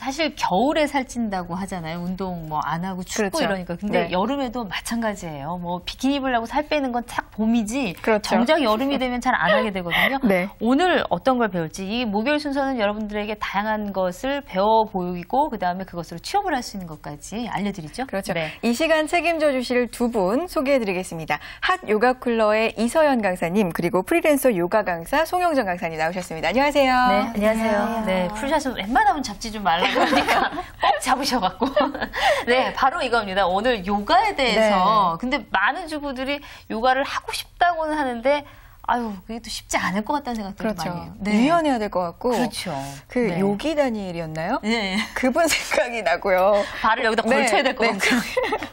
사실 겨울에 살찐다고 하잖아요. 운동 뭐 안 하고 춥고 그렇죠. 이러니까. 근데 네. 여름에도 마찬가지예요. 뭐 비키니 입으려고 살 빼는 건 딱 봄이지. 그렇죠. 정작 여름이 되면 잘 안 하게 되거든요. 네. 오늘 어떤 걸 배울지 이 목요일 순서는 여러분들에게 다양한 것을 배워 보이고 그다음에 그것으로 취업을 할 수 있는 것까지 알려드리죠. 그렇죠. 네. 이 시간 책임져 주실 두 분 소개해드리겠습니다. 핫 요가 쿨러의 이서연 강사님 그리고 프리랜서 요가 강사 송영정 강사님 나오셨습니다. 안녕하세요. 네, 안녕하세요. 네, 풀샷은 웬만하면 잡지 좀 말라 고 하니까 꼭 잡으셔갖고. 네, 바로 이겁니다. 오늘 요가에 대해서. 근데 많은 주부들이 요가를 하고 싶다고는 하는데, 아유, 그게 또 쉽지 않을 것 같다는 생각도 좀 그렇죠. 많이 해요. 네. 유연해야 될 것 같고. 그렇죠. 그 네. 요기 다니엘이었나요? 네. 그분 생각이 나고요. 발을 여기다 네, 걸쳐야 될것 네. 같아요.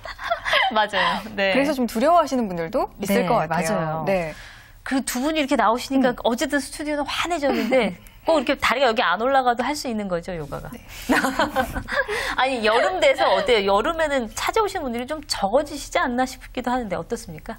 맞아요. 네. 그래서 좀 두려워하시는 분들도 있을 네, 것 같아요. 맞아요. 네. 그 두 분이 이렇게 나오시니까 어쨌든 스튜디오는 환해졌는데 꼭 이렇게 다리가 여기 안 올라가도 할 수 있는 거죠 요가가. 아니 여름 돼서 어때요? 여름에는 찾아오시는 분들이 좀 적어지시지 않나 싶기도 하는데 어떻습니까?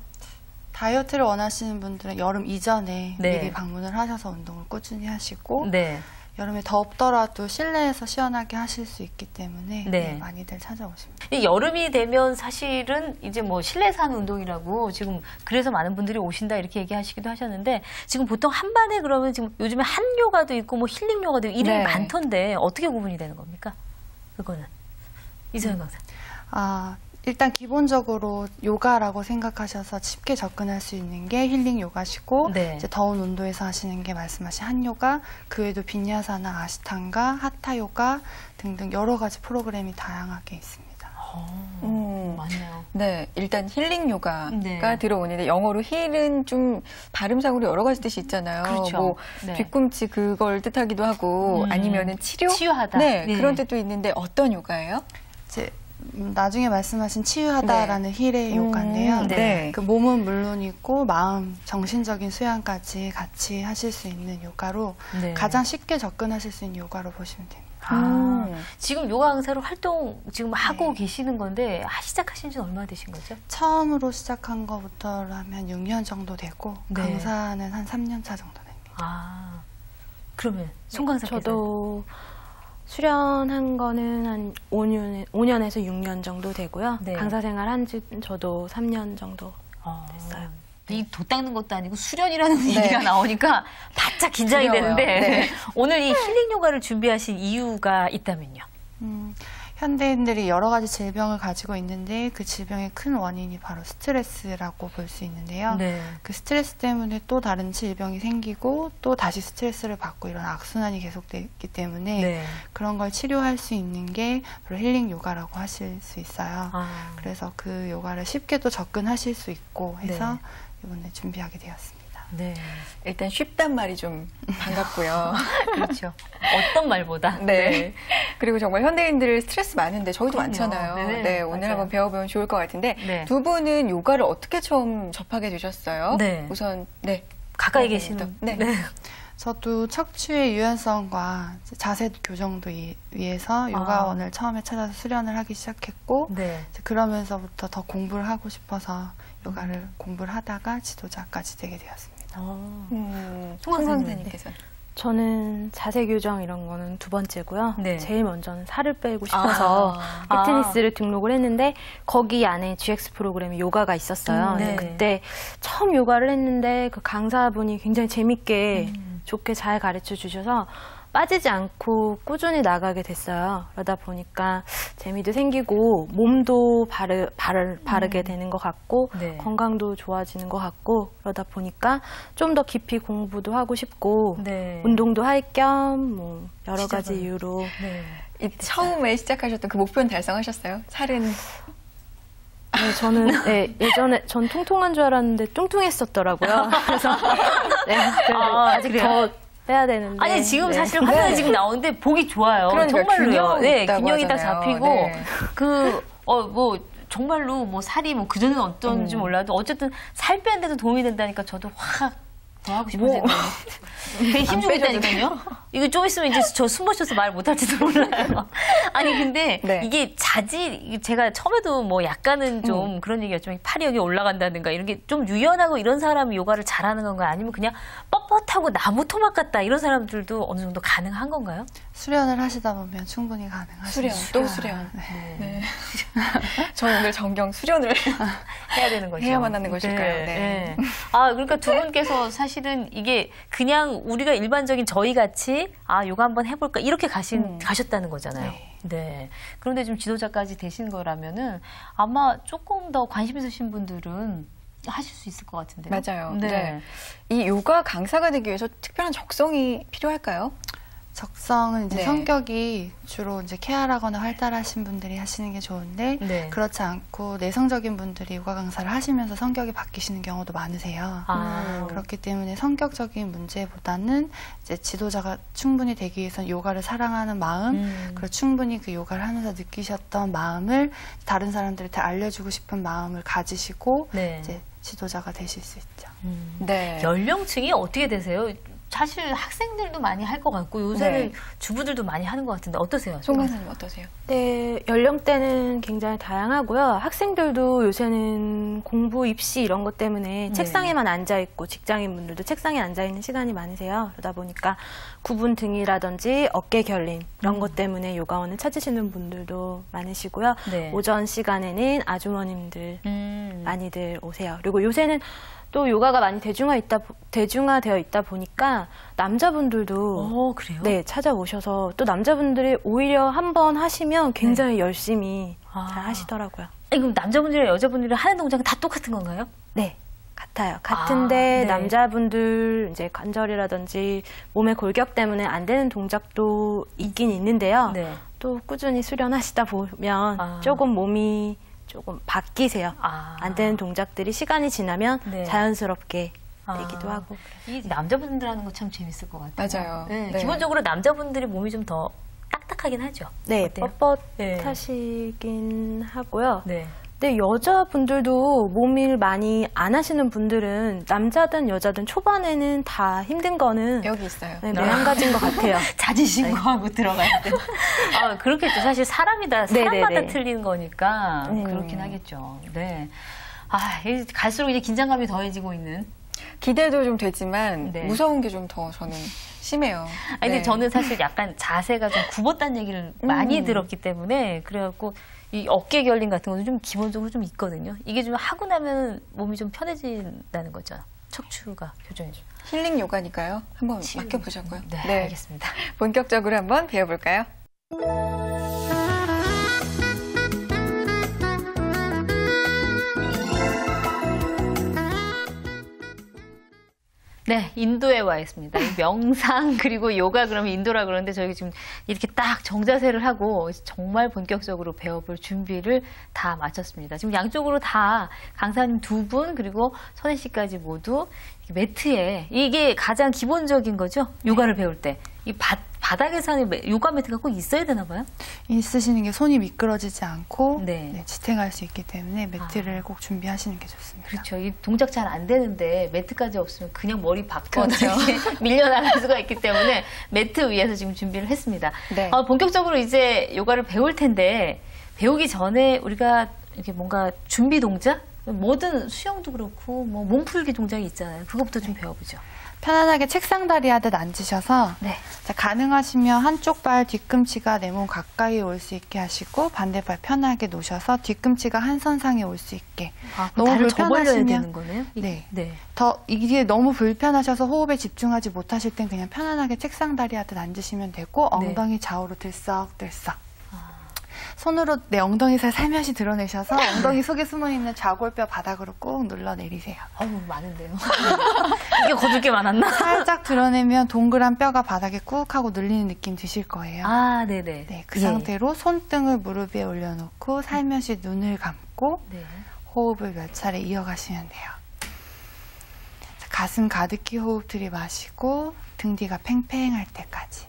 다이어트를 원하시는 분들은 여름 이전에 네. 미리 방문을 하셔서 운동을 꾸준히 하시고 네. 여름에 덥더라도 실내에서 시원하게 하실 수 있기 때문에 네. 네, 많이들 찾아오십니다. 이 여름이 되면 사실은 이제 뭐 실내에서 하는 운동이라고 지금 그래서 많은 분들이 오신다 이렇게 얘기하시기도 하셨는데 지금 보통 한반에 그러면 지금 요즘에 한 요가도 있고 뭐 힐링 요가도 있고 이름이 네. 많던데 어떻게 구분이 되는 겁니까? 그거는 이소연 강사. 아, 일단 기본적으로 요가라고 생각하셔서 쉽게 접근할 수 있는 게 힐링 요가시고 네. 이제 더운 온도에서 하시는 게 말씀하신 한 요가, 그 외에도 빈야사나 아시탄가, 하타 요가 등등 여러 가지 프로그램이 다양하게 있습니다. 음. 맞네요. 네, 일단 힐링 요가가 네. 들어오는데 영어로 힐은 좀 발음상으로 여러 가지 뜻이 있잖아요. 그렇죠. 뭐 네. 뒤꿈치 그걸 뜻하기도 하고 음. 아니면은 치료, 치유하다. 네, 네. 그런 뜻도 있는데 어떤 요가예요? 이제 음, 나중에 말씀하신 치유하다라는 힐의 요가인데요. 음, 네. 그 몸은 물론이고 마음, 정신적인 수양까지 같이 하실 수 있는 요가로 네. 가장 쉽게 접근하실 수 있는 요가로 보시면 됩니다. 아, 음. 지금 요가 강사로 활동 지금 하고 네. 계시는 건데 아, 시작하신 지 얼마나 되신 거죠? 처음으로 시작한 것부터로 하면 6년 정도 되고 네. 강사는 한 3년 차 정도 됩니다. 아 그러면 송 강사께서 저도 수련한 거는 한 5년, 5년에서 6년 정도 되고요. 네. 강사 생활 한 지 저도 3년 정도. 어, 됐어요. 이도 닦는 것도 아니고 수련이라는 얘기가 나오니까 바짝 긴장이. 되는데 네. 오늘 이 힐링 요가를 준비하신 이유가 있다면요? 음, 현대인들이 여러 가지 질병을 가지고 있는데 그 질병의 큰 원인이 바로 스트레스라고 볼 수 있는데요. 네. 그 스트레스 때문에 또 다른 질병이 생기고 또 다시 스트레스를 받고 이런 악순환이 계속되기 때문에 네. 그런 걸 치료할 수 있는 게 바로 힐링 요가라고 하실 수 있어요. 아, 그래서 그 요가를 쉽게 또 접근하실 수 있고 해서 네. 이번에 준비하게 되었습니다. 네. 일단 쉽단 말이 좀 반갑고요. 그렇죠. 어떤 말보다. 네. 그리고 정말 현대인들 스트레스 많은데 저희도 그럼요. 많잖아요. 네네, 네, 오늘 맞아요. 한번 배워보면 좋을 것 같은데 네. 두 분은 요가를 어떻게 처음 접하게 되셨어요? 네. 우선 네. 가까이 어, 계시는. 네. 저도 척추의 유연성과 자세 교정도 이- 위해서 요가원을 처음에 찾아서 수련을 하기 시작했고 네. 이제 그러면서부터 더 공부를 하고 싶어서 요가를 공부를 하다가 지도자까지 되게 되었습니다. 어. 음, 송 강사님은? 강사님께서 저는 자세 교정 이런 거는 두 번째고요. 네. 제일 먼저는 살을 빼고 싶어서 아. 피트니스를 등록을 했는데 거기 안에 GX 프로그램이 요가가 있었어요. 음, 네. 그때 처음 요가를 했는데 그 강사분이 굉장히 재밌게 음. 좋게 잘 가르쳐 주셔서 빠지지 않고 꾸준히 나가게 됐어요. 그러다 보니까 재미도 생기고 몸도 바르, 바르, 바르게 되는 것 같고 네. 건강도 좋아지는 것 같고 그러다 보니까 좀 더 깊이 공부도 하고 싶고 네. 운동도 할 겸 뭐 여러 진짜 가지 많이 이유로 네. 이 처음에 시작하셨던 그 목표는 달성하셨어요? 살은 네, 저는 네, 예전에 전 통통한 줄 알았는데 뚱뚱했었더라고요. 그래서 네, 아, 아, 직 그래요? 더 빼야 되는데 아니 지금 네. 사실 화면에 지금 나오는데 보기 좋아요. 그러니까 정말로요. 균형 네, 균형이 딱 하잖아요. 잡히고 네. 그어뭐 정말로 뭐 살이 뭐 그전에는 어떤지 음. 몰라도 어쨌든 살 빼는데도 도움이 된다니까 저도 확 더 하고 싶은 뭐. 되게 안 힘주고 빼셔도 있다니까요. 이거 좀 있으면 이제 저숨 마셔서 말 못할지도 몰라요. 아니 근데 네. 이게 자질 제가 처음에도 뭐 약간은 좀 그런 얘기였지만 팔이 여기 올라간다든가 이런 게 좀 유연하고 이런 사람이 요가를 잘하는 건가요? 아니면 그냥 뻣뻣하고 나무 토막 같다 이런 사람들도 어느 정도 가능한 건가요? 수련을 하시다 보면 충분히 가능하시죠. 수련, 또 수련. 네. 저는 오늘 정경 수련을 해야 되는 거죠. 해야만 하는 것일까요? 네. 아, 그러니까 두 분께서 사실은 이게 그냥 우리가 일반적인 저희 같이 아, 요가 한번 해볼까 이렇게 가신, 음. 가셨다는 거잖아요. 네. 네. 그런데 좀 지도자까지 되신 거라면은 아마 조금 더 관심 있으신 분들은 하실 수 있을 것 같은데요. 맞아요. 네. 네. 이 요가 강사가 되기 위해서 특별한 적성이 필요할까요? 적성은 이제 네. 성격이 주로 이제 케어하거나 활달하신 분들이 하시는 게 좋은데 네. 그렇지 않고 내성적인 분들이 요가 강사를 하시면서 성격이 바뀌시는 경우도 많으세요. 아, 그렇기 때문에 성격적인 문제보다는 이제 지도자가 충분히 되기 위해서는 요가를 사랑하는 마음, 음. 그리고 충분히 그 요가를 하면서 느끼셨던 마음을 다른 사람들한테 알려주고 싶은 마음을 가지시고 네. 이제 지도자가 되실 수 있죠. 음. 네. 연령층이 어떻게 되세요? 사실 학생들도 많이 할 것 같고 요새는 네. 주부들도 많이 하는 것 같은데 어떠세요? 송 강사님 어떠세요? 네, 연령대는 굉장히 다양하고요. 학생들도 요새는 공부, 입시 이런 것 때문에 네. 책상에만 앉아 있고 직장인 분들도 책상에 앉아 있는 시간이 많으세요. 그러다 보니까 구분 등이라든지 어깨 결림 이런 음. 것 때문에 요가원을 찾으시는 분들도 많으시고요. 네. 오전 시간에는 아주머님들 음. 많이들 오세요. 그리고 요새는 또 요가가 많이 대중화 있다 대중화되어 있다 보니까 남자분들도 어, 그래요? 네, 찾아오셔서 또 남자분들이 오히려 한 번 하시면 굉장히 열심히 네. 아. 잘 하시더라고요. 아니, 그럼 남자분들이랑 여자분들이 하는 동작은 다 똑같은 건가요? 네. 같아요. 같은데 네. 남자분들 이제 관절이라든지 몸의 골격 때문에 안 되는 동작도 있긴 있는데요. 네. 또 꾸준히 수련하시다 보면 아. 조금 몸이 조금 바뀌세요. 아. 안 되는 동작들이 시간이 지나면 네. 자연스럽게 아. 되기도 하고. 이 남자분들 하는 거 참 재밌을 것 같아요. 맞아요. 네, 네. 기본적으로 남자분들이 몸이 좀 더 딱딱하긴 하죠. 네, 어때요? 뻣뻣하시긴 하고요. 네. 근데 여자분들도 몸일 많이 안 하시는 분들은 남자든 여자든 초반에는 다 힘든 거는 여기 있어요. 네, 매한가지인 것 같아요. 자진신고하고 들어가야 돼. 아, 그렇겠죠. 사실 사람이다, 네, 사람마다 네, 네. 틀린 거니까 음. 그렇긴 하겠죠. 네. 아, 이 갈수록 이제 긴장감이 더해지고 있는. 기대도 좀 되지만 네. 무서운 게 좀 더 저는 심해요. 아니, 근데 네. 저는 사실 약간 자세가 좀 굽었다는 얘기를 많이 음. 들었기 때문에 그래갖고 이 어깨 결림 같은 것도 좀 기본적으로 좀 있거든요. 이게 좀 하고 나면 몸이 좀 편해진다는 거죠. 척추가 교정이 좀. 힐링 요가니까요. 한번 맡겨보자고요. 네, 알겠습니다. 본격적으로 한번 배워볼까요? 네, 인도에 와 있습니다. 이 명상 그리고 요가 그러면 인도라 그러는데 저희 지금 이렇게 딱 정자세를 하고 정말 본격적으로 배워볼 준비를 다 마쳤습니다. 지금 양쪽으로 다 강사님 두 분 그리고 선혜 씨까지 모두 매트에 이게 가장 기본적인 거죠. 요가를 배울 때. 이 바, 바닥에서 하는 매- 요가 매트가 꼭 있어야 되나 봐요? 쓰시는 게 손이 미끄러지지 않고 네. 네, 지탱할 수 있기 때문에 매트를 꼭 준비하시는 게 좋습니다. 그렇죠. 이 동작 잘 안 되는데 매트까지 없으면 그냥 머리 박거나 그렇죠. 밀려나갈 수가 있기 때문에 매트 위에서 지금 준비를 했습니다. 네. 어, 본격적으로 이제 요가를 배울 텐데 배우기 전에 우리가 이렇게 뭔가 준비 동작? 뭐든 수영도 그렇고 뭐 몸풀기 동작이 있잖아요. 그것부터 좀 배워보죠. 편안하게 책상 다리 하듯 앉으셔서 네. 자, 가능하시면 한쪽 발 뒤꿈치가 내 몸 가까이 올 수 있게 하시고 반대 발 편하게 놓으셔서 뒤꿈치가 한 선상에 올 수 있게 아, 너무 불편하시면- 되는 거네요? 이- 네. 네. 더 이게 너무 불편하셔서 호흡에 집중하지 못하실 땐 그냥 편안하게 책상 다리 하듯 앉으시면 되고 네. 엉덩이 좌우로 들썩들썩 손으로 내 엉덩이 살 살며시 드러내셔서 엉덩이 속에 숨어있는 좌골뼈 바닥으로 꾹 눌러 내리세요. 어우, 많은데요. 이게 거둘 게 많았나? 살짝 드러내면 동그란 뼈가 바닥에 꾹 하고 눌리는 느낌 드실 거예요. 아, 네네. 네, 그 예. 상태로 손등을 무릎 위에 올려놓고 살며시 눈을 감고 네. 호흡을 몇 차례 이어가시면 돼요. 자, 가슴 가득히 호흡 들이마시고 등 뒤가 팽팽할 때까지.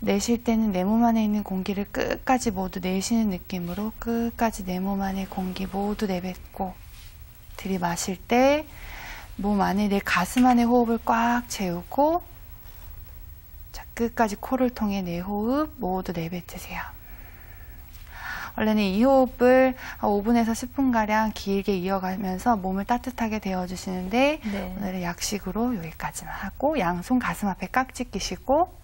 내쉴 때는 내 몸 안에 있는 공기를 끝까지 모두 내쉬는 느낌으로 끝까지 내 몸 안에 공기 모두 내뱉고 들이마실 때 몸 안에 내 가슴 안에 호흡을 꽉 채우고 자, 끝까지 코를 통해 내 호흡 모두 내뱉으세요. 원래는 이 호흡을 5분에서 10분가량 길게 이어가면서 몸을 따뜻하게 데워주시는데 네. 오늘은 약식으로 여기까지만 하고 양손 가슴 앞에 깍지 끼시고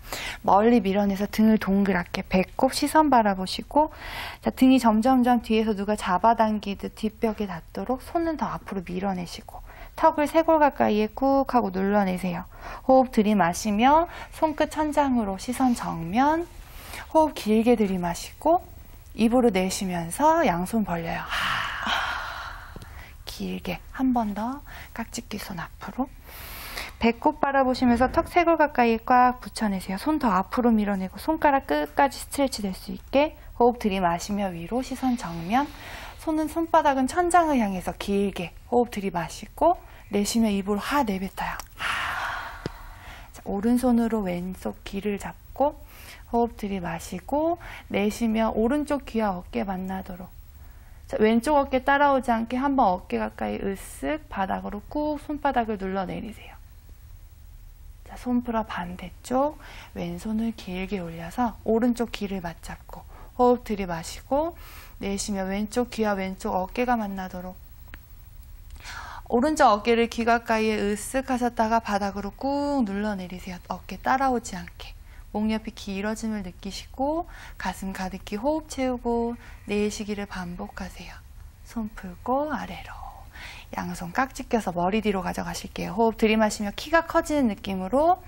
멀리 밀어내서 등을 동그랗게 배꼽 시선 바라보시고 자, 등이 점점점 뒤에서 누가 잡아당기듯 뒷벽에 닿도록 손은 더 앞으로 밀어내시고 턱을 쇄골 가까이에 꾹 하고 눌러내세요. 호흡 들이마시며 손끝 천장으로 시선 정면 호흡 길게 들이마시고 입으로 내쉬면서 양손 벌려요. 하. 길게 한 번 더 깍지끼 손 앞으로 배꼽 바라보시면서 턱 쇄골 가까이 꽉 붙여내세요. 손 더 앞으로 밀어내고 손가락 끝까지 스트레치 될 수 있게 호흡 들이마시며 위로 시선 정면 손은 손바닥은 천장을 향해서 길게 호흡 들이마시고 내쉬며 입으로 하 내뱉어요. 하. 자, 오른손으로 왼쪽 귀를 잡고 호흡 들이마시고 내쉬며 오른쪽 귀와 어깨 만나도록 자, 왼쪽 어깨 따라오지 않게 한번 어깨 가까이 으쓱 바닥으로 꾹 손바닥을 눌러 내리세요. 자, 손 풀어 반대쪽 왼손을 길게 올려서 오른쪽 귀를 맞잡고 호흡 들이마시고 내쉬며 왼쪽 귀와 왼쪽 어깨가 만나도록 오른쪽 어깨를 귀 가까이에 으쓱 하셨다가 바닥으로 꾹 눌러 내리세요. 어깨 따라오지 않게. 목 옆이 길어짐을 느끼시고 가슴 가득히 호흡 채우고 내쉬기를 반복하세요. 손 풀고 아래로. 양손 깍지 껴서 머리 뒤로 가져가실게요. 호흡 들이마시며 키가 커지는 느낌으로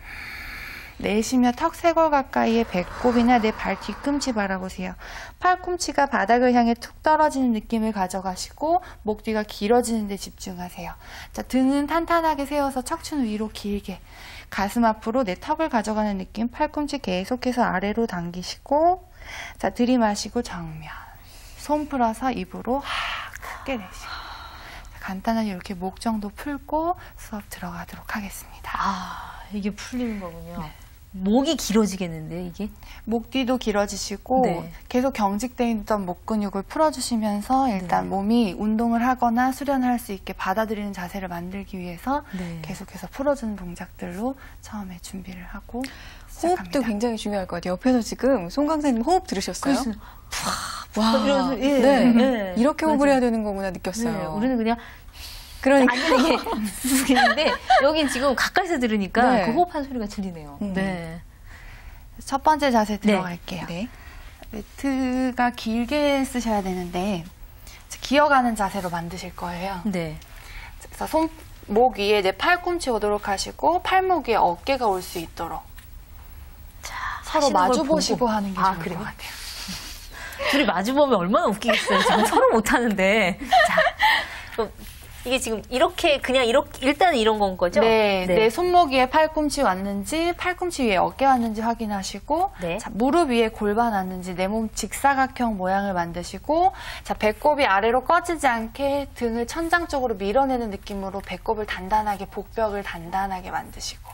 내쉬며 턱 쇄골 가까이에 배꼽이나 내 발 뒤꿈치 바라보세요. 팔꿈치가 바닥을 향해 툭 떨어지는 느낌을 가져가시고 목 뒤가 길어지는 데 집중하세요. 자, 등은 탄탄하게 세워서 척추는 위로 길게 가슴 앞으로 내 턱을 가져가는 느낌 팔꿈치 계속해서 아래로 당기시고 자, 들이마시고 정면 손 풀어서 입으로 하 크게 내쉬고 자, 간단하게 이렇게 목 정도 풀고 수업 들어가도록 하겠습니다. 아, 이게 풀리는 거군요. 네. 목이 길어지겠는데, 이게? 목 뒤도 길어지시고 네. 계속 경직돼 있던 목 근육을 풀어주시면서 일단 네. 몸이 운동을 하거나 수련을 할 수 있게 받아들이는 자세를 만들기 위해서 네. 계속해서 풀어주는 동작들로 처음에 준비를 하고 호흡도 시작합니다. 굉장히 중요할 것 같아요. 옆에서 지금 송 강사님 호흡 들으셨어요? 그래서 와, 이러면서, 예, 네. 네. 이렇게 호흡을 맞아요. 해야 되는 거구나 네, 느꼈어요. 우리는 그냥 그러니까 안전하게 쓰는데 여긴 지금 가까이서 들으니까 네. 그 호흡한 소리가 들리네요. 음. 네. 첫 번째 자세 들어갈게요. 네. 매트가 길게 쓰셔야 되는데 기어가는 자세로 만드실 거예요. 네. 그래서 손, 목 위에 내 팔꿈치 오도록 하시고 팔목 위에 어깨가 올 수 있도록 서로 하시는 걸 마주. 보시고 하는 게 아, 좋을 그래요? 것 같아요. 둘이 마주 보면 얼마나 웃기겠어요. 지금 서로 못 하는데. 자, 그럼 이게 지금 이렇게 그냥 이렇게 일단은 이런 건 거죠? 네, 내 손목 위에 팔꿈치 왔는지 팔꿈치 위에 어깨 왔는지 확인하시고 네. 자, 무릎 위에 골반 왔는지 내 몸 직사각형 모양을 만드시고 자, 배꼽이 아래로 꺼지지 않게 등을 천장 쪽으로 밀어내는 느낌으로 배꼽을 단단하게 복벽을 단단하게 만드시고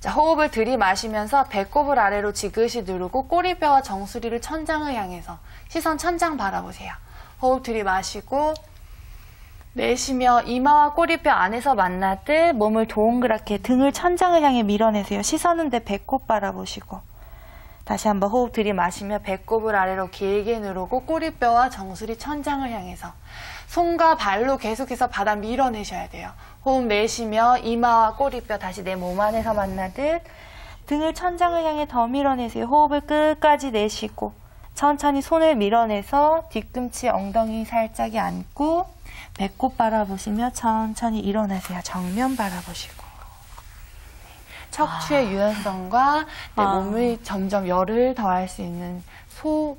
자, 호흡을 들이마시면서 배꼽을 아래로 지그시 누르고 꼬리뼈와 정수리를 천장을 향해서 시선 천장 바라보세요. 호흡 들이마시고 내쉬며 이마와 꼬리뼈 안에서 만나듯 몸을 동그랗게 등을 천장을 향해 밀어내세요. 시선은 내 배꼽 바라보시고 다시 한번 호흡 들이마시며 배꼽을 아래로 길게 누르고 꼬리뼈와 정수리 천장을 향해서 손과 발로 계속해서 바닥 밀어내셔야 돼요. 호흡 내쉬며 이마와 꼬리뼈 다시 내 몸 안에서 만나듯 등을 천장을 향해 더 밀어내세요. 호흡을 끝까지 내쉬고 천천히 손을 밀어내서 뒤꿈치 엉덩이 살짝이 안고 배꼽 바라보시며 천천히 일어나세요. 정면 바라보시고. 척추의 유연성과 내 아. 몸의 점점 열을 더할 수 있는 소,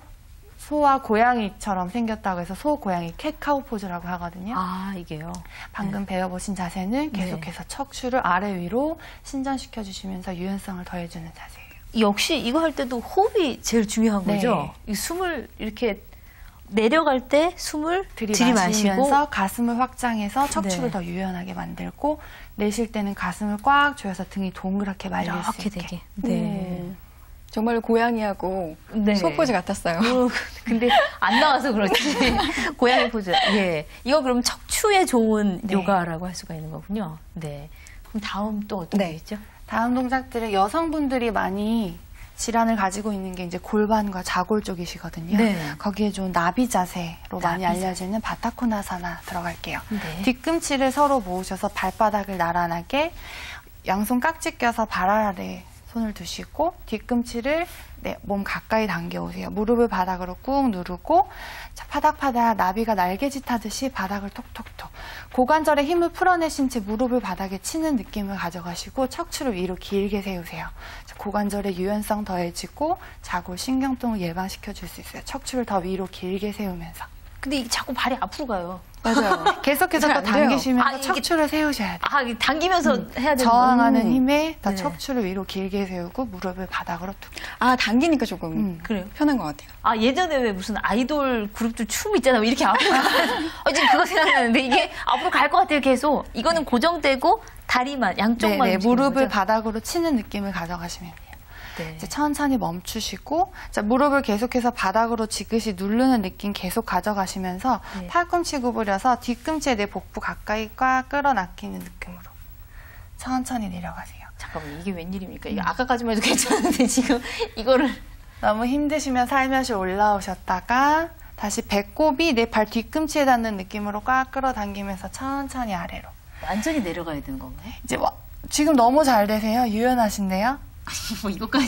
소와 고양이처럼 생겼다고 해서 소, 고양이, 캣 카우 포즈라고 하거든요. 아, 이게요. 방금 배워보신 자세는 계속해서 척추를 아래 위로 신전시켜 주시면서 유연성을 더해주는 자세예요. 역시 이거 할 때도 호흡이 제일 중요한 네. 거죠? 이 숨을 이렇게 내려갈 때 숨을 들이마시면서 가슴을 확장해서 척추를 네. 더 유연하게 만들고 내쉴 때는 가슴을 꽉 조여서 등이 동그랗게 말릴 수 이렇게 있게. 되게. 네. 음, 정말로 고양이하고 네. 소포즈 같았어요. 어, 근데 안 나와서 그렇지. 고양이 포즈. 예. 이거 그럼 척추에 좋은 네. 요가라고 할 수가 있는 거군요. 네. 그럼 다음 또 어떤 네. 게 있죠? 다음 동작들은 여성분들이 많이 질환을 가지고 있는 게 이제 골반과 자골 쪽이시거든요. 네. 거기에 좋은 나비 자세로 많이 나비 알려지는 바타코나사나 들어갈게요. 네. 뒤꿈치를 서로 모으셔서 발바닥을 나란하게 양손 깍지 껴서 발 아래 손을 두시고 뒤꿈치를 네, 몸 가까이 당겨 오세요. 무릎을 바닥으로 꾹 누르고 자, 파닥파닥 나비가 날개짓 하듯이 바닥을 톡톡톡 고관절에 힘을 풀어내신 채 무릎을 바닥에 치는 느낌을 가져가시고 척추를 위로 길게 세우세요. 자, 고관절의 유연성 더해지고 자골 신경통을 예방시켜 줄 수 있어요. 척추를 더 위로 길게 세우면서 근데 이게 자꾸 발이 앞으로 가요. 맞아요. 계속해서 또. 당기시면서 아, 척추를 세우셔야 돼요. 아, 당기면서 해야 되는 저항하는 음. 힘에 더 네. 척추를 위로 길게 세우고 무릎을 바닥으로 툭. 아, 당기니까 조금 음. 그래요? 편한 것 같아요. 아 예전에 왜 무슨 아이돌 그룹들 춤 있잖아요. 이렇게 앞으로 가는- 어, 지금 그거 생각나는데 이게 앞으로 갈 것 같아요. 계속 이거는 고정되고 다리만 양쪽만 네, 네, 무릎을 거죠? 바닥으로 치는 느낌을 가져가시면 돼요. 네. 이제 천천히 멈추시고 자, 무릎을 계속해서 바닥으로 지그시 누르는 느낌 계속 가져가시면서 네. 팔꿈치 구부려서 뒤꿈치에 내 복부 가까이 꽉 끌어당기는 느낌으로 천천히 내려가세요. 잠깐만 이게 웬일입니까? 이게 아까까지만 해도 괜찮은데 지금 이거를 너무 힘드시면 살며시 올라오셨다가 다시 배꼽이 내 발 뒤꿈치에 닿는 느낌으로 꽉 끌어당기면서 천천히 아래로. 완전히 내려가야 되는 건가요? 이제 와- 지금 너무 잘 되세요. 유연하신데요. 뭐 이거까지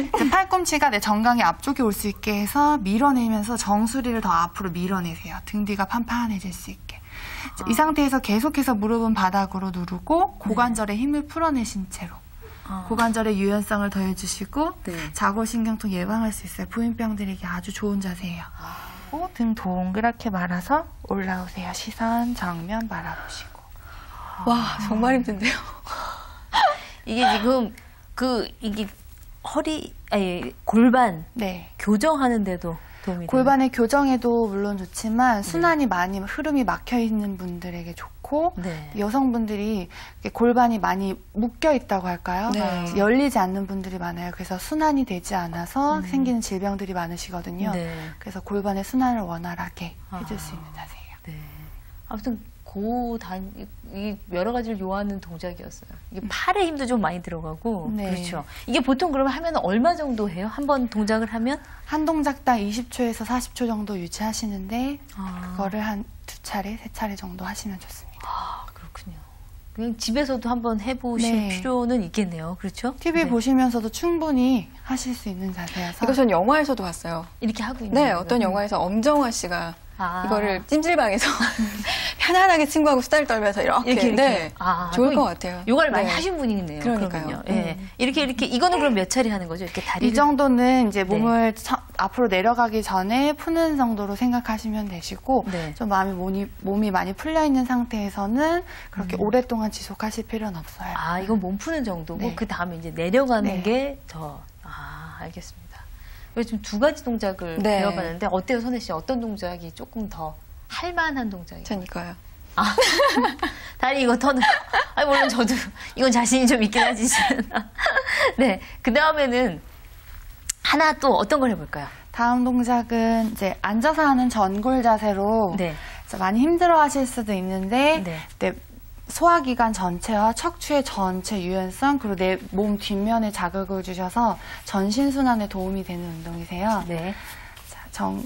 이제 팔꿈치가 내 정강이 앞쪽에 올 수 있게 해서 밀어내면서 정수리를 더 앞으로 밀어내세요. 등 뒤가 판판해질 수 있게. 이제 이 상태에서 계속해서 무릎은 바닥으로 누르고 고관절에 힘을 풀어내신 채로 고관절의 유연성을 더해주시고 네. 자골신경통 예방할 수 있어요. 부인병들에게 아주 좋은 자세예요. 그리고 등 동그랗게 말아서 올라오세요. 시선 정면 바라보시고. 와, 정말 힘든데요. 이게 지금 그 이게 허리 아니 골반 네. 교정하는데도 도움이. 골반의 교정에도 물론 좋지만 순환이 많이 흐름이 막혀 있는 분들에게 좋고 네. 여성분들이 골반이 많이 묶여 있다고 할까요? 네. 열리지 않는 분들이 많아요. 그래서 순환이 되지 않아서 생기는 질병들이 많으시거든요. 음. 네. 그래서 골반의 순환을 원활하게 아. 해줄 수 있는 자세예요. 네. 아무튼 고단 이 여러 가지를 요하는 동작이었어요. 이게 팔에 힘도 좀 많이 들어가고 네. 그렇죠. 이게 보통 그러면 하면 얼마 정도 해요? 한 번 동작을 하면 한 동작당 20초에서 40초 정도 유지하시는데 아. 그거를 한 두 차례, 세 차례 정도 하시면 좋습니다. 아, 그렇군요. 그냥 집에서도 한번 해보실 네. 필요는 있겠네요. 그렇죠? TV 네. 보시면서도 충분히 하실 수 있는 자세여서 이거 전 영화에서 봤어요. 이렇게 하고 있는 네, 거예요. 어떤 영화에서 엄정화 씨가 아. 이거를 찜질방에서 편안하게 친구하고 수다를 떨면서 이렇게, 이렇게, 이렇게. 네, 아, 좋을 것 같아요. 요가를 많이 네. 하신 분이네요. 그러니까요. 그러면요. 예. 이렇게 이렇게 이거는 그럼 몇 차례 하는 거죠? 이렇게 다리를 이 정도는 이제 네. 몸을 처- 앞으로 내려가기 전에 푸는 정도로 생각하시면 되시고 네. 좀 마음이 몸이, 몸이 많이 풀려 있는 상태에서는 그렇게 음. 오랫동안 지속하실 필요는 없어요. 아, 이건 몸 푸는 정도고 네. 그 다음에 이제 내려가는 네. 게더 아, 알겠습니다. 그래서 지금 두 가지 동작을 네. 배워봤는데 어때요, 선혜 씨? 어떤 동작이 조금 더 할 만한 동작이에요? 전 이거요. 아, 다리 이거 터는. 아니, 물론 저도 이건 자신이 좀 있긴 하지. 네. 그 다음에는 하나 또 어떤 걸 해볼까요? 다음 동작은 이제 앉아서 하는 전골 자세로 네. 많이 힘들어 하실 수도 있는데 네. 내 소화기관 전체와 척추의 전체 유연성 그리고 내 몸 뒷면에 자극을 주셔서 전신순환에 도움이 되는 운동이세요. 네. 자, 정,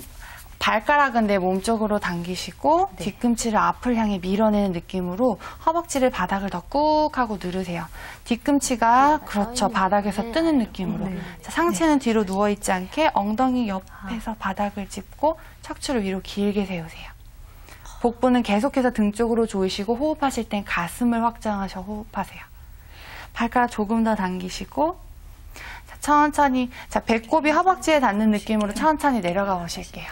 발가락은 내 몸 쪽으로 당기시고 네. 뒤꿈치를 앞을 향해 밀어내는 느낌으로 허벅지를 바닥을 더 꾹 하고 누르세요. 뒤꿈치가 그렇죠 바닥에서 뜨는 느낌으로 자, 상체는 뒤로 누워 있지 않게 엉덩이 옆에서 바닥을 짚고 척추를 위로 길게 세우세요. 복부는 계속해서 등 쪽으로 조이시고 호흡하실 땐 가슴을 확장하셔 호흡하세요. 발가락 조금 더 당기시고 자, 천천히 자 배꼽이 허벅지에 닿는 느낌으로 천천히 내려가 보실게요.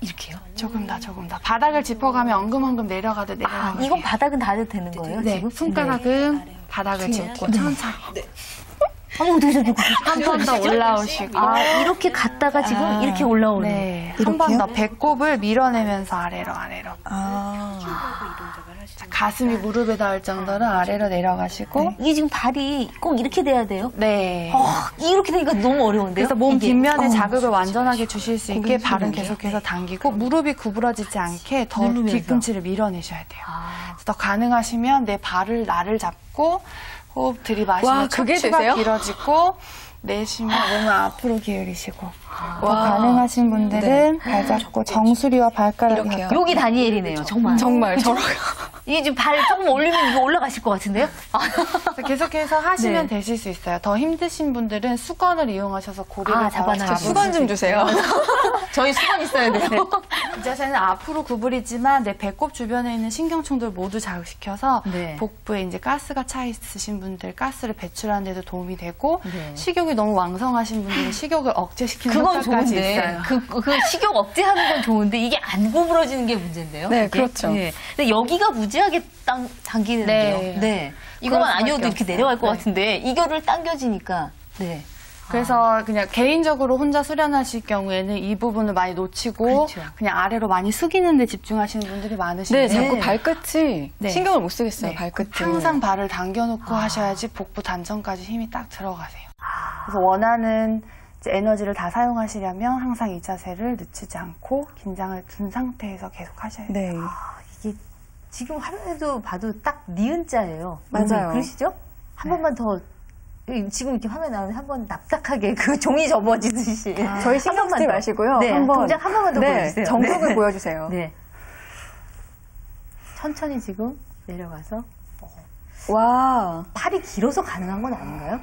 이렇게요. 조금 더 조금 더. 바닥을 짚어가며 엉금엉금 내려가도 내려가 아, 보세요. 이건 바닥은 닿아도 되는 거예요? 네, 지금? 손가락은 바닥을 짚고 천천히 어머, 어떻게 저렇게 한 번 더 올라오시고. 아, 이렇게 갔다가 지금 이렇게 올라오는. 네, 한번더 배꼽을 밀어내면서 아래로 아래로. 아, 자, 가슴이 무릎에 닿을 정도로 아래로 내려가시고 이게 지금 발이 꼭 이렇게 돼야 돼요? 네. 어, 이렇게 되니까 너무 어려운데요? 그래서 몸 이게. 뒷면에 어. 자극을 완전하게 주실 수 있게 발은 계속해서 당기고 무릎이 구부러지지 않게 더 누르면서. 뒤꿈치를 밀어내셔야 돼요. 아, 더 가능하시면 내 발을 나를 잡고 호흡 들이마시면 와, 그게 되세요? 길어지고 내쉬면 몸을 앞으로 기울이시고 더 와. 가능하신 분들은 발 잡고 정수리와 발가락이 이렇게요. 여기 다니엘이네요, 정말. 정말 저런 이게 지금 발 조금 올리면 이거 올라가실 것 같은데요? 그래서 계속해서 하시면 네. 되실 수 있어요. 더 힘드신 분들은 수건을 이용하셔서 고리를 아, 잡아 잡아놔요. 수건 좀 주세요. 저희 수건 있어야 되는데. 이 자세는 앞으로 구부리지만 내 배꼽 주변에 있는 신경총들을 모두 자극시켜서 네. 복부에 이제 가스가 차 있으신 분들 가스를 배출하는 데도 도움이 되고 네. 식욕이 너무 왕성하신 분들은 식욕을 억제시키는 효과까지 좋은데 있어요. 그, 그 식욕 억제하는 건 좋은데 이게 안 구부러지는 게 문제인데요. 네, 이게? 그렇죠. 네. 근데 여기가 무지하게 땅, 당기는데요. 네. 네. 이거만 아니어도 이렇게 없어요. 내려갈 것 네. 같은데 이거를 당겨지니까 네. 그래서 그냥 개인적으로 혼자 수련하실 경우에는 이 부분을 많이 놓치고 그렇죠. 그냥 아래로 많이 숙이는 데 집중하시는 분들이 많으신데 네, 자꾸 발끝이 네. 신경을 못 쓰겠어요. 네. 발끝. 항상 발을 당겨놓고 아. 하셔야지 복부 단전까지 힘이 딱 들어가세요. 그래서 원하는 에너지를 다 사용하시려면 항상 이 자세를 늦추지 않고 긴장을 둔 상태에서 계속 하셔야 돼요. 네. 이게 지금 화면에도 봐도 딱 니은자예요. 맞아요. 음, 그러시죠? 한 번만 더 지금 이렇게 화면 나오는데 한번 납작하게 그 종이 접어지듯이 저희 신경 쓰지 더. 마시고요. 네, 한번 동작 한 번만 더 네, 보여주세요. 정석을 네. 보여주세요. 네. 천천히 지금 내려가서 와. 팔이 길어서 가능한 건 아닌가요?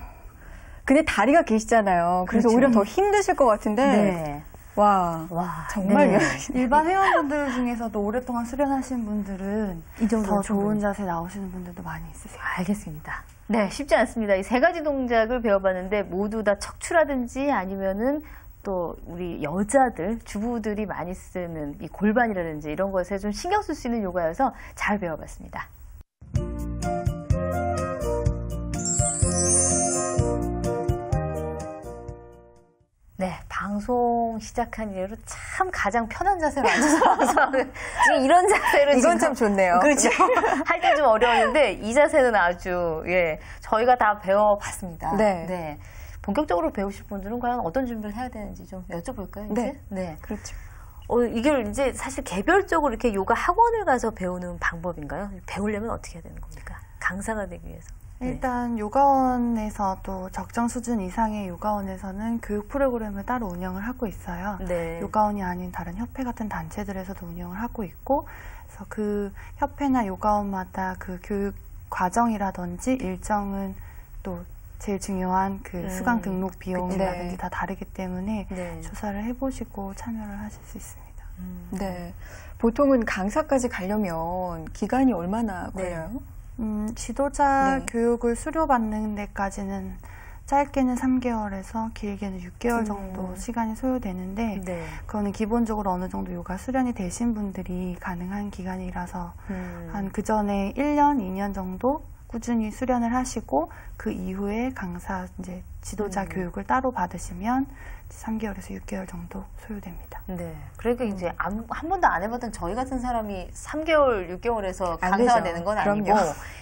근데 다리가 기시잖아요. 그래서 그렇죠. 오히려 더 힘드실 것 같은데. 네. 와. 와 정말 네. 일반 회원분들 중에서도 오랫동안 수련하신 분들은 이 정도 더 좋은 자세 나오시는 분들도 많이 있으세요. 알겠습니다. 네, 쉽지 않습니다. 이 세 가지 동작을 배워봤는데 모두 다 척추라든지 아니면은 또 우리 여자들, 주부들이 많이 쓰는 이 골반이라든지 이런 것에 좀 신경 쓸 수 있는 요가여서 잘 배워봤습니다. 방송 시작한 이래로 참 가장 편한 자세로 앉아서 지금 이런 자세를 이건 참 좋네요. 그렇죠. 할 때 좀 어려웠는데 이 자세는 아주 예 저희가 다 배워봤습니다. 네. 본격적으로 배우실 분들은 과연 어떤 준비를 해야 되는지 좀 여쭤볼까요? 이제? 네. 네. 그렇죠. 어, 이걸 이제 사실 개별적으로 이렇게 요가 학원을 가서 배우는 방법인가요? 배우려면 어떻게 해야 되는 겁니까? 강사가 되기 위해서. 네. 일단 요가원에서 또 적정 수준 이상의 요가원에서는 교육 프로그램을 따로 운영을 하고 있어요. 네. 요가원이 아닌 다른 협회 같은 단체들에서도 운영을 하고 있고 그래서 그 협회나 요가원마다 그 교육 과정이라든지 일정은 또 제일 중요한 그 음, 수강 등록 비용이라든지 네. 다 다르기 때문에 네. 조사를 해보시고 참여를 하실 수 있습니다. 음. 네. 보통은 강사까지 가려면 기간이 얼마나 네. 걸려요? 음, 지도자 네. 교육을 수료받는 데까지는 짧게는 3개월에서 길게는 6개월 정도 시간이 소요되는데 네. 그거는 기본적으로 어느 정도 요가 수련이 되신 분들이 가능한 기간이라서 음. 한그 전에 1년, 2년 정도 꾸준히 수련을 하시고 그 이후에 강사 이제 지도자 음. 교육을 따로 받으시면 3개월에서 6개월 정도 소요됩니다. 네. 그러니까 이제 안- 한 번도 안 해봤던 저희 같은 사람이 3개월, 6개월에서 안 강사가. 되는 건 아니고 그럼요.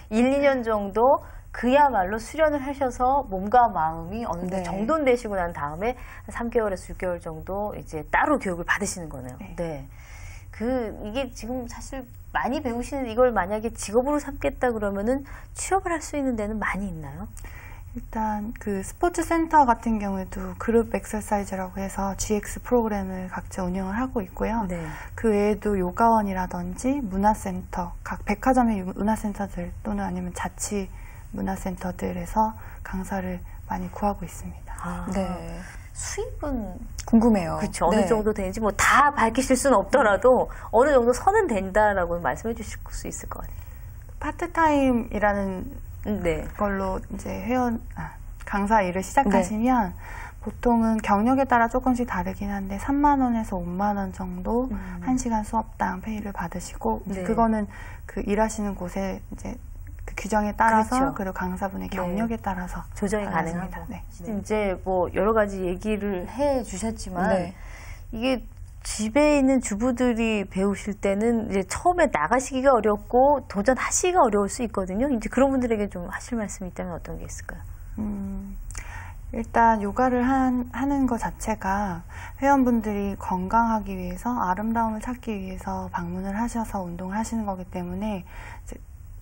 1, 2년 정도 그야말로 수련을 하셔서 몸과 마음이 어느 정도 네. 정돈되시고 난 다음에 3개월에서 6개월 정도 이제 따로 교육을 받으시는 거네요. 네. 네. 그 이게 지금 사실 많이 배우시는 이걸 만약에 직업으로 삼겠다 그러면은 취업을 할 수 있는 데는 많이 있나요? 일단 그 스포츠 센터 같은 경우에도 그룹 엑서사이즈라고 해서 GX 프로그램을 각자 운영을 하고 있고요. 네. 그 외에도 요가원이라든지 문화센터, 각 백화점의 문화센터들 또는 아니면 자치 문화센터들에서 강사를 많이 구하고 있습니다. 아, 네. 수입은 궁금해요. 그렇죠. 어느 네. 정도 되는지 뭐 다 밝히실 수는 없더라도 어느 정도 선은 된다라고 말씀해 주실 수 있을 것 같아요. 파트타임이라는 음, 네. 걸로 이제 회원 아, 강사 일을 시작하시면 보통은 경력에 따라 조금씩 다르긴 한데 3만 원에서 5만 원 정도 음. 한 시간 수업당 페이를 받으시고 이제 네. 그거는 그 일하시는 곳에 이제 그 규정에 따라서 그렇죠. 그리고 강사분의 네. 경력에 따라서 조정이 달라집니다. 가능하고. 네. 이제 뭐 여러 가지 얘기를 해 주셨지만 네. 이게 집에 있는 주부들이 배우실 때는 이제 처음에 나가시기가 어렵고 도전하시기가 어려울 수 있거든요. 이제 그런 분들에게 좀 하실 말씀이 있다면 어떤 게 있을까요? 음, 일단 요가를 한, 하는 것 자체가 회원분들이 건강하기 위해서 아름다움을 찾기 위해서 방문을 하셔서 운동을 하시는 거기 때문에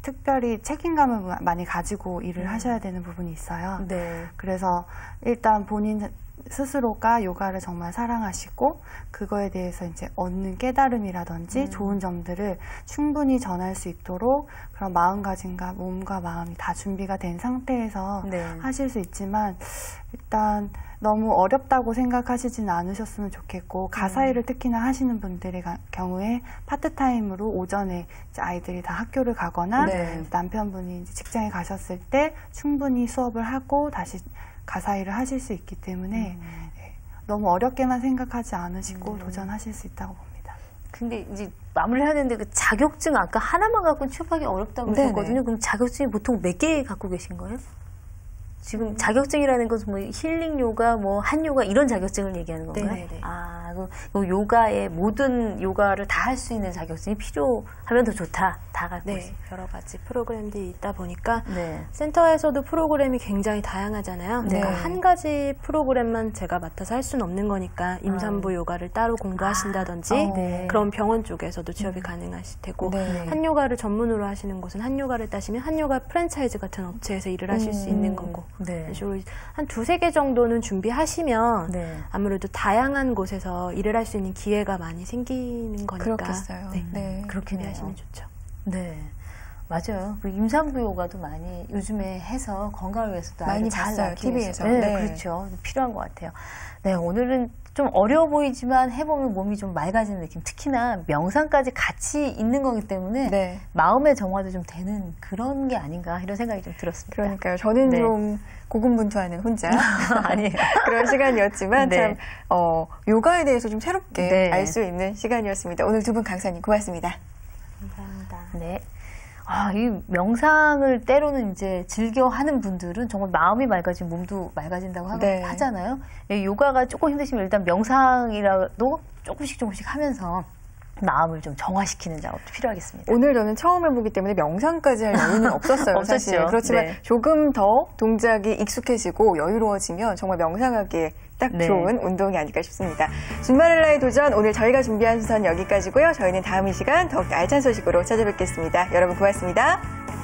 특별히 책임감을 많이 가지고 일을 하셔야 되는 부분이 있어요. 네. 그래서 일단 본인 스스로가 요가를 정말 사랑하시고 그거에 대해서 이제 얻는 깨달음이라든지 음. 좋은 점들을 충분히 전할 수 있도록 그런 마음가짐과 몸과 마음이 다 준비가 된 상태에서 네. 하실 수 있지만 일단 너무 어렵다고 생각하시지는 않으셨으면 좋겠고 음. 가사 일을 특히나 하시는 분들의 가- 경우에 파트타임으로 오전에 이제 아이들이 다 학교를 가거나 네. 남편분이 직장에 가셨을 때 충분히 수업을 하고 다시 가사 일을 하실 수 있기 때문에 음. 네, 너무 어렵게만 생각하지 않으시고 도전하실 수 있다고 봅니다. 근데 이제 마무리 해야 되는데 그 자격증 아까 하나만 갖고 취업하기 어렵다고 네네. 하셨거든요. 그럼 자격증이 보통 몇 개 갖고 계신 거예요? 지금 자격증이라는 것은 뭐 힐링 요가, 뭐 한 요가 이런 자격증을 얘기하는 건가요? 네네네. 아, 그, 그 요가의 모든 요가를 다 할 수 있는 자격증이 필요하면 더 좋다. 다 갖고 네. 여러 가지 프로그램들이 있다 보니까 네. 센터에서도 프로그램이 굉장히 다양하잖아요. 네. 그러니까 한 가지 프로그램만 제가 맡아서 할 수는 없는 거니까 임산부 요가를 따로 공부하신다든지 아, 네. 그런 병원 쪽에서도 취업이 가능하실 테고 네. 한 요가를 전문으로 하시는 곳은 한 요가를 따시면 한 요가 프랜차이즈 같은 업체에서 일을 하실 수 있는 거고 네. 식으로 한 두세 개 정도는 준비하시면 네. 아무래도 다양한 곳에서 일을 할 수 있는 기회가 많이 생기는 거니까 그렇겠어요. 네. 네. 그렇겠네요. 준비하시면 좋죠. 네. 맞아요. 그 임산부 요가도 많이 요즘에 해서 건강을 위해서도 많이 잘 봤어요, 낳기 TV 위해서. 에서. 네, 네. 그렇죠. 필요한 것 같아요. 네, 오늘은 좀 어려워 보이지만 해보면 몸이 좀 맑아지는 느낌. 특히나 명상까지 같이 있는 거기 때문에 네. 마음의 정화도 좀 되는 그런 게 아닌가 이런 생각이 좀 들었습니다. 그러니까요. 저는 네. 좀 고군분투하는 혼자 아니에요. 그런 시간이었지만 네. 참 어, 요가에 대해서 좀 새롭게 네. 알수 있는 시간이었습니다. 오늘 두 분 강사님 고맙습니다. 감사합니다. 네. 아, 이 명상을 때로는 이제 즐겨 하는 분들은 정말 마음이 맑아지면 몸도 맑아진다고 하, 네. 잖아요 요가가 조금 힘드시면 일단 명상이라도 조금씩 조금씩 하면서 마음을 좀 정화시키는 작업도 필요하겠습니다. 오늘 저는 처음 해보기 때문에 명상까지 할 여유는 없었어요. 없었죠. 사실. 그렇지만 네. 조금 더 동작이 익숙해지고 여유로워지면 정말 명상하기에 딱 네. 좋은 운동이 아닐까 싶습니다. 준마렐라의 도전 오늘 저희가 준비한 수선 여기까지고요. 저희는 다음 이 시간 더욱 알찬 소식으로 찾아뵙겠습니다. 여러분 고맙습니다.